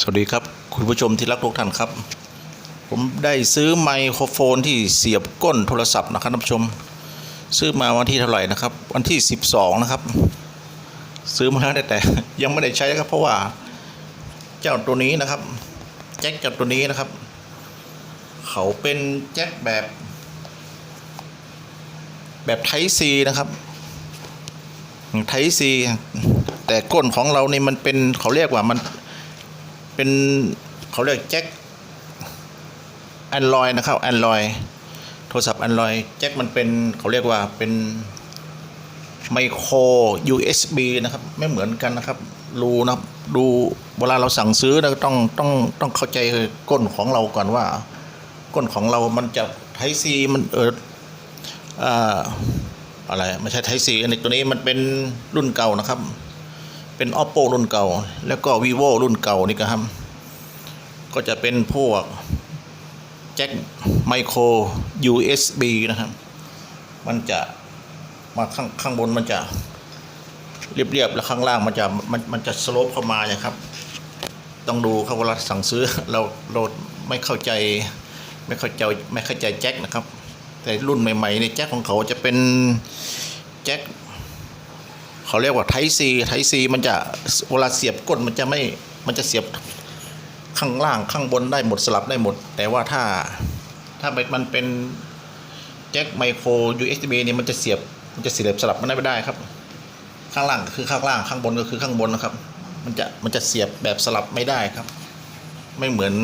สวัสดีครับ คุณผู้ชมที่รักทุกท่านครับ ผมได้ซื้อไมโครโฟนที่เสียบก้นโทรศัพท์นะครับท่านผู้ชม ซื้อมาวันที่เท่าไหร่นะครับ วันที่ 12 นะครับ ซื้อมาแล้วแต่ยังไม่ได้ใช้ครับ เพราะว่าเจ้าตัวนี้นะครับ แจ็คเจ้าตัวนี้นะครับ เขาเป็นแจ็คแบบ แบบไทซีนะครับไทซีแต่ก้นของเรานี่มันเป็นเขาเรียกว่ามัน เป็นเขาเรียกแจ็คแอนดรอยนะครับแอนดรอยโทรศัพท์แอนดรอยแจ็คมันเป็นเขาเรียกว่าเป็นไมโคร USB นะครับ ไม่เหมือนกันนะครับ รูนะครับดูเวลาเราสั่งซื้อเราต้องต้องต้องเข้าใจก้นของเราก่อนว่า ก้นของเรามันจะไทซีมันเอออ่าอะไรไม่ใช่ไทซีอันนี้ตัวนี้มันเป็นรุ่นเก่านะครับ เป็น oppo รุ่นเก่า แล้วก็ vivo รุ่นเก่านี่ก็ครับ ก็จะเป็นพวกแจ็คไมโคร USB นะครับ มันจะมาข้างข้างบนมันจะเรียบๆ แล้วข้างล่างมันจะมันมันจะสโลปเข้ามาอย่างครับ ต้องดูครับเวลาสั่งซื้อเราเราไม่เข้าใจไม่เข้าใจไม่เข้าใจแจ็คนะครับ แต่รุ่นใหม่ๆในแจ็คของเขาจะเป็นแจ็ค เขาเรียกว่าไทซีไทซีมันจะเวลาเสียบก้นมันจะไม่มันจะเสียบข้างล่างข้างบนได้หมดสลับได้หมด แต่ว่าถ้าถ้ามันเป็นแจ็คไมโคร USB เนี่ยมันจะเสียบมันจะเสียบสลับมันได้ไม่ได้ครับ ข้างล่างก็คือข้างล่างข้างบนก็คือข้างบนนะครับ มันจะมันจะเสียบแบบสลับไม่ได้ครับ ไม่เหมือน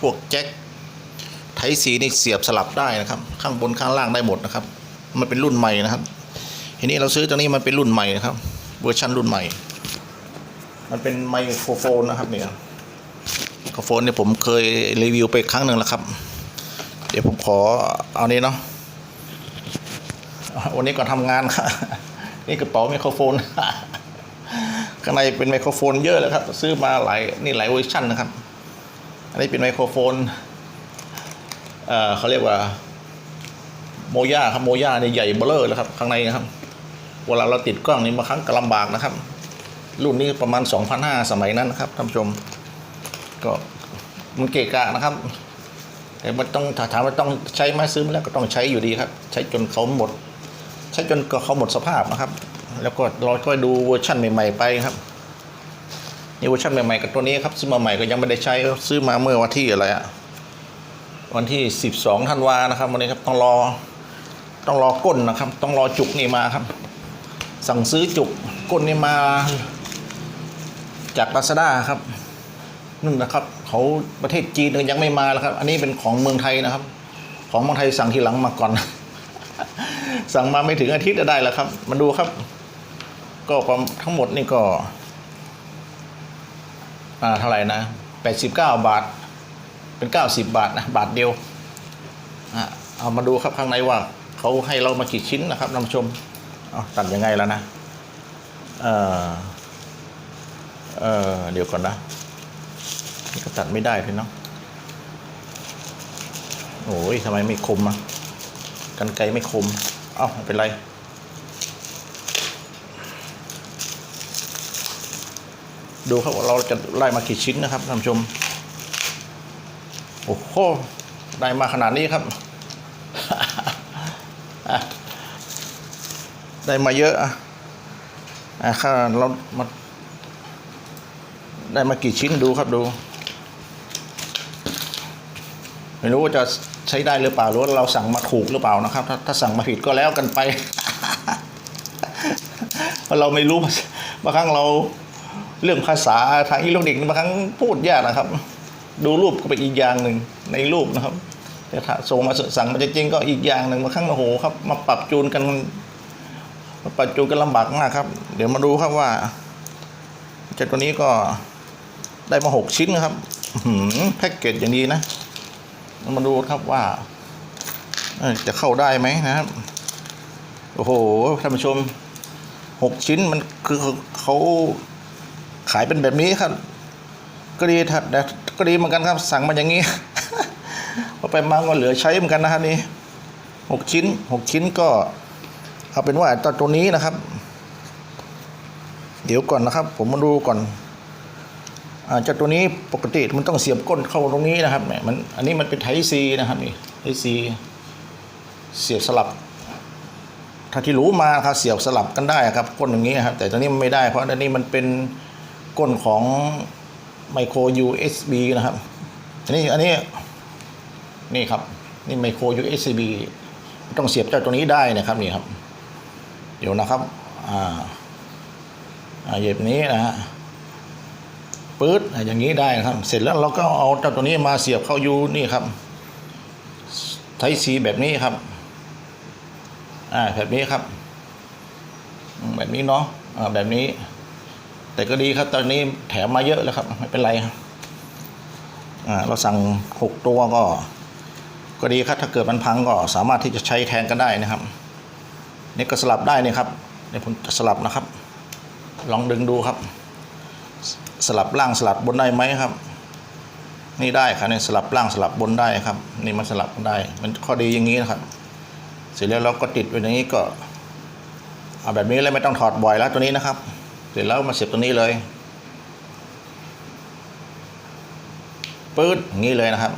พวกแจ็คไทซีนี่เสียบสลับได้นะครับ ข้างบนข้างล่างได้หมดนะครับ มันเป็นรุ่นใหม่นะครับ ทีนี้เราซื้อตัวนี้มันเป็นรุ่นใหม่ครับเวอร์ชันรุ่นใหม่ มันเป็นไมโครโฟนนะครับเนี่ยไมโครโฟนเนี่ยผมเคยรีวิวไปครั้งหนึ่งแล้วครับ เดี๋ยวผมขอเอานี้เนาะวันนี้ก่อนทำงานครับนี่กระเป๋าไมโครโฟนข้างในเป็นไมโครโฟนเยอะเลยครับ ซื้อมาหลายนี่หลายเวอร์ชันนะครับ อันนี้เป็นไมโครโฟนเอ่อเขาเรียกว่าโมย่าครับโมย่าเนี่ยใหญ่เบ้อเลอร์เลยครับ ข้างในนะครับ เวลาเราติดกล้องนี่บางครั้งก็ลำบากนะครับ รุ่นนี้ประมาณ2,500สมัยนั้นนะครับท่านผู้ชม ก็มันเกะกะนะครับแต่มันต้องถามว่าต้องใช้ไหมซื้อมาแล้วก็ต้องใช้อยู่ดีครับ ใช้จนเขาหมด ใช้จนเขาหมดสภาพนะครับ แล้วก็เราก็ดูเวอร์ชันใหม่ ๆ ไปครับนี่เวอร์ชันใหม่ๆกับตัวนี้ครับซื้อมาใหม่ก็ยังไม่ได้ใช้ซื้อมาเมื่อวันที่อะไรอะวันที่ 12ธันวานะครับวันนี้ครับต้องรอต้องรอก้นนะครับ ต้องรอจุกนี่มาครับ สั่งซื้อจุกก้นนี่มา จากลาซาด้าครับนั่นนะครับเขาประเทศจีนยังไม่มาแล้วครับ อันนี้เป็นของเมืองไทยนะครับ ของเมืองไทยสั่งทีหลังมาก่อน สั่งมาไม่ถึงอาทิตย์จะได้แล้วครับ มาดูครับ ก็ประมทั้งหมดนี่ก็ อ่าเท่าไหร่นะแปดสิบเก้าบาท เป็นเก้าสิบบาทนะบาทเดียวอะเอามาดูครับข้างในว่าเขาให้เรามากี่ชิ้นนะครับท่านผู้ชม เอาตัดยังไงแล้วนะ เออเออเดี๋ยวก่อนนะนก็ตัดไม่ได้เลยเนาะโอ้ยทำไมไม่คมอะกันไกรไม่คม เอ้าเป็นไรดูครับเราจะไล่มากี่ชิ้นนะครับท่านผู้ชม โอ้โหได้มาขนาดนี้ครับ อะ ได้มาเยอะอะอะค่าเรามาได้มากี่ชิ้นดูครับดู ไม่รู้ว่าจะใช้ได้หรือเปล่าหรือว่าเราสั่งมาถูกหรือเปล่านะครับ ถ้าถ้าสั่งมาผิดก็แล้วกันไปเพราะเราไม่รู้บางครั้งเราเรื่องภาษาทางอิเล็กทรอนิกส์บางครั้งพูดยากนะครับ ดูรูปก็เป็นอีกอย่างหนึ่งในรูปนะครับ แต่ถ้าส่งมาสั่งมาจริงก็อีกอย่างหนึ่งบางครั้งโอ้โหครับ มาปรับจูนกัน ปรับจูนกันลำบากมากครับ เดี๋ยวมาดูครับว่าเจ้าตัวนี้ก็ได้มาหกชิ้นนะครับแพ็กเกจอย่างดีนะ มาดูครับว่าจะเข้าได้ไหมนะครับ โอ้โหท่านผู้ชมหกชิ้นมันคือเขาขายเป็นแบบนี้ครับ ก็ดีถ้าแต่ก็ดีเหมือนกันครับ สั่งมาอย่างนี้พอไปมาก็เหลือใช้เหมือนกันนะครับนี่หกชิ้นหกชิ้นก็ เอาเป็นว่าตอนตัวนี้นะครับ เดี๋ยวก่อนนะครับ ผมมาดูก่อนอาเจ้าตัวนี้ปกติมันต้องเสียบก้นเข้าตรงนี้นะครับเนี่ยมันอันนี้มันเป็นไทซีนะครับนี่ไทซีเสียบสลับ ถ้าที่รู้มาครับเสียบสลับกันได้ครับก้นอย่างนี้ครับแต่ตอนนี้มันไม่ได้เพราะอันนี้มันเป็นก้นของไมโคร USB นะครับอันนี้อันนี้นี่ครับนี่ไมโคร USB ต้องเสียบเจ้าตัวนี้ได้นะครับนี่ครับ เดี๋ยวนะครับ อ่าเหยียบนี้นะฮะปื๊ดอย่างนี้ได้นะครับ เสร็จแล้วเราก็เอาเจ้าตัวนี้มาเสียบเข้ายูนี่ครับไทซีแบบนี้ครับ อ่าแบบนี้ครับ แบบนี้เนาะอ่าแบบนี้ แต่ก็ดีครับตอนนี้แถมมาเยอะแล้วครับ ไม่เป็นไรครับอ่าเราสั่งหกตัวก็ ก็ดีครับถ้าเกิดมันพังก็สามารถที่จะใช้แทนกันได้นะครับ นี่ก็สลับได้นี่ครับนี่ผมจะสลับนะครับ ลองดึงดูครับ สลับล่างสลับบนได้ไหมครับ นี่ได้ครับนี่สลับล่างสลับบนได้ครับ นี่มันสลับได้ มันข้อดีอย่างนี้นะครับ เสร็จแล้วเราก็ติดไว้อย่างนี้ก็เอาแบบนี้เลยไม่ต้องถอดบ่อยแล้วตัวนี้นะครับ เสร็จแล้วมาเสียบตัวนี้เลยปื๊ดอย่างนี้เลยนะครับ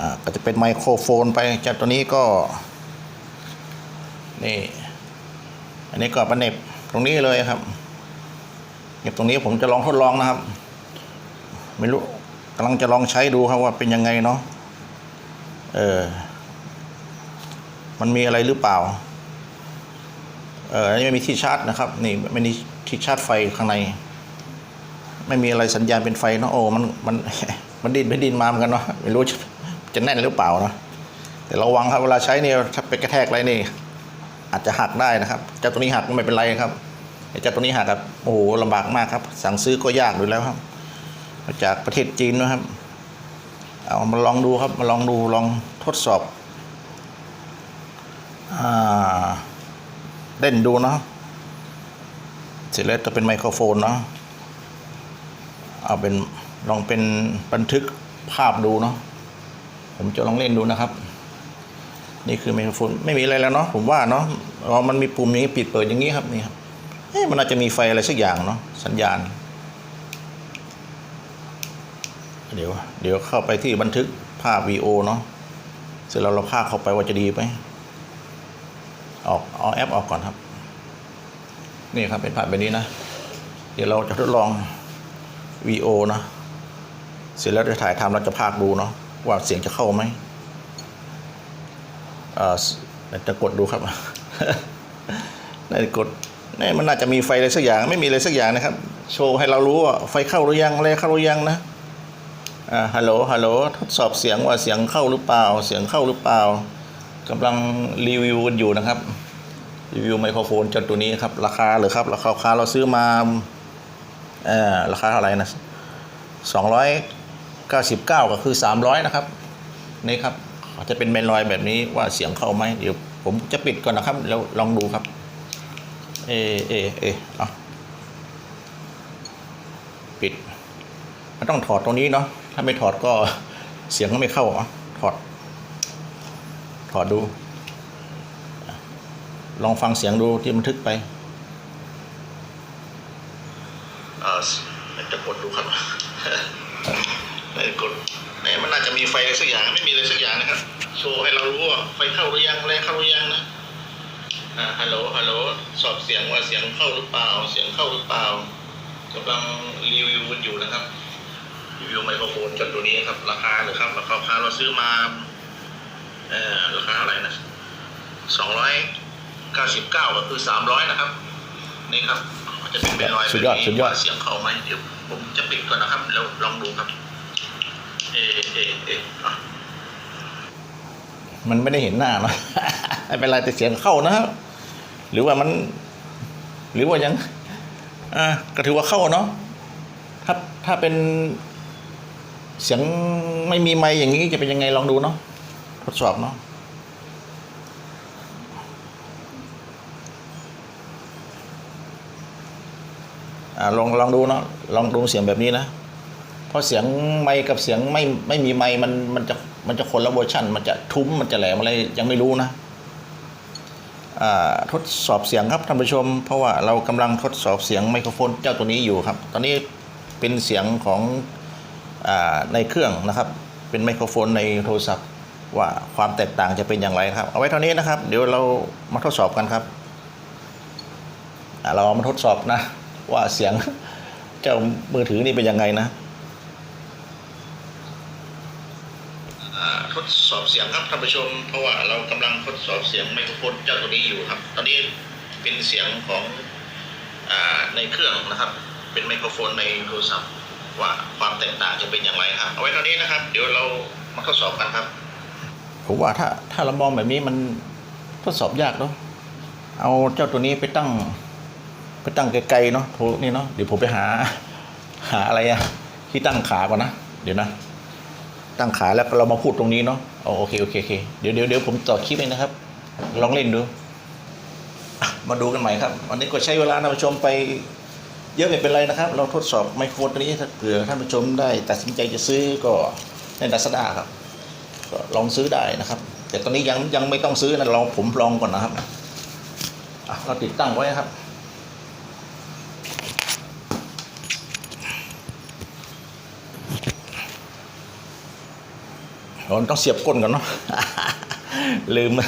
อ่าก็จะเป็นไมโครโฟนไปจากตัวนี้ก็ นี่ อันนี้ก็ประเน็บตรงนี้เลยครับเก็บตรงนี้ผมจะลองทดลองนะครับ ไม่รู้กำลังจะลองใช้ดูครับว่าเป็นยังไงเนาะเออ มันมีอะไรหรือเปล่า เอออันนี้ไม่มีที่ชาร์จนะครับ นี่ไม่มีที่ชาร์จไฟข้างใน ไม่มีอะไรสัญญาณเป็นไฟเนาะโอ้มันมันมันดินไม่ดินมาเหมือนกันเนาะไม่รู้จะจะแน่นหรือเปล่าเนาะแต่ระวังครับเวลาใช้เนี่ยถ้าไปกระแทกอะไรนี่ อาจจะหักได้นะครับเจ้าตัวนี้หักไม่เป็นไรครับไอเจ้าตัวนี้หักครับโอ้โหลำบากมากครับ สั่งซื้อก็ยากอยู่แล้วครับมาจากประเทศจีนนะครับ เอามาลองดูครับมาลองดูลองทดสอบอเล่นดูเนาะเสร็จแล้วจะเป็นไมโครโฟนเนาะเอาเป็นลองเป็นบันทึกภาพดูเนาะผมจะลองเล่นดูนะครับ นี่คือไมโครโฟนไม่มีอะไรแล้วเนาะผมว่าเนาะอ๋อมันมีปุ่มอย่างนี้ปิดเปิดอย่างนี้ครับนี่ครับเอ๊ะมันน่าจจะมีไฟอะไรสักอย่างเนาะสัญญาณ เดี๋ยว เดี๋ยวเข้าไปที่บันทึกภาพวีโอเนาะเสร็จแล้วเราพากเข้าไปว่าจะดีไหมออกเอาแอปออกก่อนครับ นี่ครับเป็นภาพแบบนี้นะ เดี๋ยวเราจะทดลอง VO นะ เสร็จแล้วจะถ่ายทำเราจะพากดูเนาะว่าเสียงจะเข้าไหม จะกดดูครับในกดนี่มันน่าจะมีไฟอะไรสักอย่างไม่มีอะไรสักอย่างนะครับ โชว์ให้เรารู้ว่าไฟเข้าหรือยังอะไรเข้าหรือยังนะอ่าฮัลโหลฮัลโหลทดสอบเสียงว่าเสียงเข้าหรือเปล่า เสียงเข้าหรือเปล่ากำลังรีวิวกันอยู่นะครับรีวิวไมโครโฟนจนตัวนี้ครับ ราคาหรือครับราคาราคาเราซื้อมาเอ่อราคาเท่าไหร่นะสองร้อยเก้าสิบเก้าก็คือสามร้อยนะครับนี่ครับ จะเป็นแมนลอยแบบนี้ว่าเสียงเข้าไหมเดี๋ยวผมจะปิดก่อนนะครับ แล้วลองดูครับ เอ เอ เอเอาปิด มันต้องถอดตรงนี้เนาะ ถ้าไม่ถอดก็เสียงก็ไม่เข้าอะถอด ถอดดู ลองฟังเสียงดูที่บันทึกไปเออจะกดดูครับไม่กด มันน่าจะมีไฟอะไรสักอย่างไม่มีอะไรสักอย่างนะครับ โชว์ให้เรารู้ว่าไฟเข้าหรือยังอะไรเข้าหรือยังนะอ่าฮัลโหลฮัลโหลสอบเสียงว่าเสียงเข้าหรือเปล่า เสียงเข้าหรือเปล่ากำลังรีวิวกันอยู่นะครับรีวิวไมโครโฟนจนตัวนี้ครับ ราคาหรือครับราคาราคาเราซื้อมาเอ่อราคาอะไรนะสองร้อยเก้าสิบเก้าก็คือสามร้อยนะครับ นี่ครับจะเป็นเป็นรอยสุดยอดแบบนี้สุดยอดว่าเสียงเข้าไหมเดี๋ยวผมจะปิดก่อนนะครับแล้วลองดูครับเอเอเออะ มันไม่ได้เห็นหน้านะไม่เป็นไรแต่เสียงเข้านะครับ หรือว่ามัน หรือว่ายังอ่าก็ถือว่าเข้าเนาะถ้าถ้าเป็น เสียงไม่มีไมค์อย่างนี้จะเป็นยังไงลองดูเนาะทดสอบเนาะอ่าลองลองดูเนาะลองดูเสียงแบบนี้นะ เพราะเสียงไมค์กับเสียงไม่ไม่มีไมค์มันมันจะมันจะคนละเวอร์ชันมันจะทุ้มมันจะแหลมอะไรยังไม่รู้นะทดสอบเสียงครับท่านผู้ชม เพราะว่าเรากำลังทดสอบเสียงไมโครโฟนเจ้าตัวนี้อยู่ครับ ตอนนี้เป็นเสียงของอในเครื่องนะครับ เป็นไมโครโฟนในโทรศัพท์ว่าความแตกต่างจะเป็นอย่างไรครับ เอาไว้เท่านี้นะครับ เดี๋ยวเรามาทดสอบกันครับเรามาทดสอบนะ ว่าเสียงเจ้ามือถือนี่เป็นยังไงนะ ท ดสอบเสียงครับท่านผู้ชม เพราะว่าเรากำลังทดสอบเสียงไมโครโฟนเจ้าตัวนี้อยู่ครับ ตอนนี้เป็นเสียงของอในเครื่องนะครับ เป็นไมโครโฟนในโทรศัพท์ว่าความแตกต่างจะเป็นอย่างไรครับ เอาไว้เท่านี้นะครับ เดี๋ยวเรามาทดสอบกันครับผมว่าถ้าถ้าเรามองแบบนี้มันทดสอบยากเนาะเอาเจ้าตัวนี้ไปตั้งไปตั้งไกลๆเนาะโทรนี่เนาะเดี๋ยวผมไปหา หาอะไรอะที่ตั้งขาก่อนนะ เดี๋ยวนะ ตั้งขาแล้วเรามาพูดตรงนี้เนาะโอเคโอเคโอเคเดี๋ยวเดี๋ยวเดี๋ยวผมต่อคลิปเองนะครับ ลองเล่นดู มาดูกันใหม่ครับ วันนี้ก็ใช้เวลาท่านผู้ชมไปเยอะไม่เป็นไรนะครับ เราทดสอบไมโครตัวนี้ถ้าเผื่อท่านผู้ชมได้ ตัดสินใจจะซื้อก็ในดัสดาครับ ก็ลองซื้อได้นะครับ แต่ตอนนี้ยังยังไม่ต้องซื้อนะลองผมลองก่อนนะครับเราติดตั้งไว้ครับ เราต้องเสียบก้นก่อนเนาะลืมอ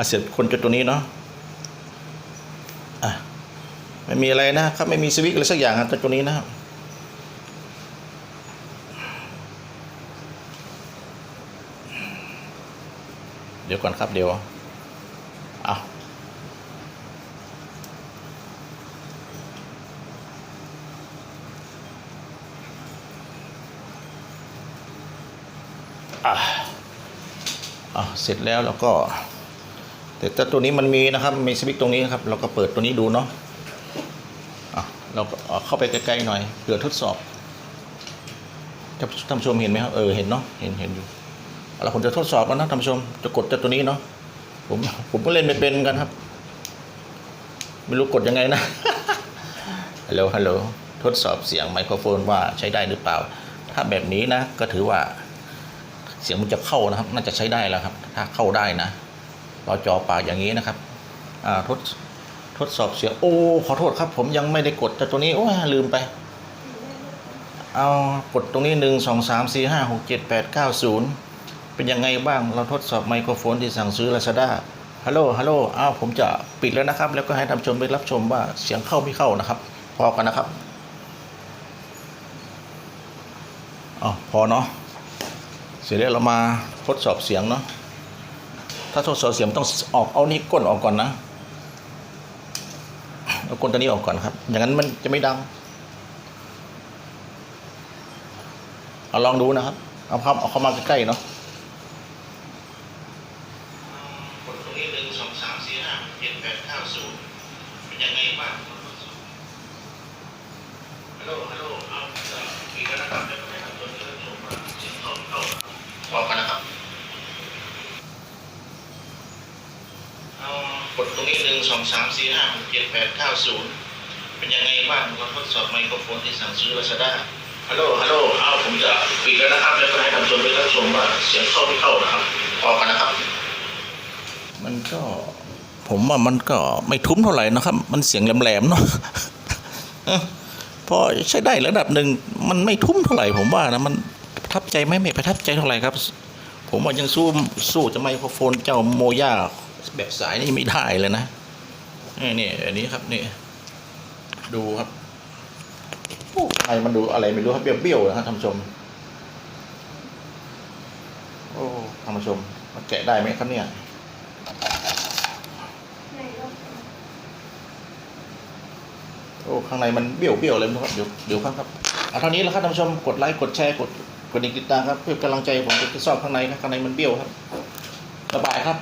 ะเสียบคนจุดตัวนี้เนาะอะไม่มีอะไรนะครับไม่มีสวิตช์อะไรสักอย่างครับตัวนี้นะครับเดี๋ยวก่อนครับเดี๋ยว อะอะเสร็จแล้วเราก็ แต่ถ้าตัวนี้มันมีนะครับมีสวิตช์ตรงนี้ครับ เราก็เปิดตัวนี้ดูเนาะอะเราก็เข้าไปใกล้ๆหน่อยเผื่อทดสอบท่านผู้ชมเห็นไหมครับเออเห็นเนาะเห็นเห็นอยู่เราผมจะทดสอบแล้วนะท่านผู้ชมจะกดจากตัวนี้เนาะผมผมก็เล่นไม่เป็นกันครับ ไม่รู้กดยังไงนะฮัลโหลฮัลโหลทดสอบเสียงไมโครโฟนว่าใช้ได้หรือเปล่า ถ้าแบบนี้นะ ก็ถือว่า เสียงมันจะเข้านะครับ น่าจะใช้ได้แล้วครับ ถ้าเข้าได้นะเราจอปากอย่างนี้นะครับทดทดสอบเสียงโอ้ขอโทษครับ ผมยังไม่ได้กดจากตัวนี้โอ้ลืมไป เอากดตรงนี้หนึ่งสองสามสี่ห้าหกเจ็ดแปดเก้าศูนย์เป็นยังไงบ้างเราทดสอบไมโครโฟนที่สั่งซื้อ Lazada ฮัลโหลฮัลโหลอ้าวผมจะปิดแล้วนะครับ แล้วก็ให้ท่านชมไปรับชมว่าเสียงเข้าไม่เข้านะครับ พอกันนะครับอ๋อพอเนาะ เสร็จแล้วเรามาทดสอบเสียงเนาะถ้าทดสอบเสียงต้องออกเอานี่ก้นออกก่อนนะเอาก้นตัวนี้ออกก่อนครับ อย่างนั้นมันจะไม่ดังเอาลองดูนะครับ เอาเข้าเอาเข้ามาใกล้ๆเนาะกดตรงนี้หนึ่งส กดตรงนี้หนึ่งสองสามสี่ห้าหกเจ็ดแปดเก้าศูนย์เป็นยังไงบ้างเราทดสอบไมโครโฟนที่สั่งซื้อลาซาด้าฮัลโหลฮัลโหลเอาผมจะปิดแล้วนะครับแล้วก็ให้ท่านผู้ชมไปรับชมว่าเสียงเข้าไม่เข้านะครับพอกันนะครับ มันก็ผมว่ามันก็ไม่ทุ้มเท่าไหร่นะครับ มันเสียงแหลมๆเนาะเออพอใช้ได้ระดับหนึ่งมันไม่ทุ้มเท่าไหร่ผมว่านะมันประทับใจไหมไม่ประทับใจเท่าไหร่ครับ ผมว่ายังสู้สู้จะไมโครโฟนเจ้าโมย่า แบบสายนี่ไม่ได้เลยนะนี่นี่อันนี้ครับนี่ ดูครับอ้ไอมันดูอะไรไม่รู้ครับเบี้ยวๆนะครับท่านผู้ชม โอ้ท่านผู้ชมมันแกะได้ไหมครับเนี่ยโอ้ข้างในมันเบี้ยวเบี้ยวๆเลยนะครับเดี๋ยวเดี๋ยวครับครับเอาเท่านี้แล้วครับท่านผู้ชมกดไลค์กดแชร์กดกดติดตามครับเพื่อกำลังใจผมจะชอบข้างในครับข้างในมันเบี้ยวครับสบายครับ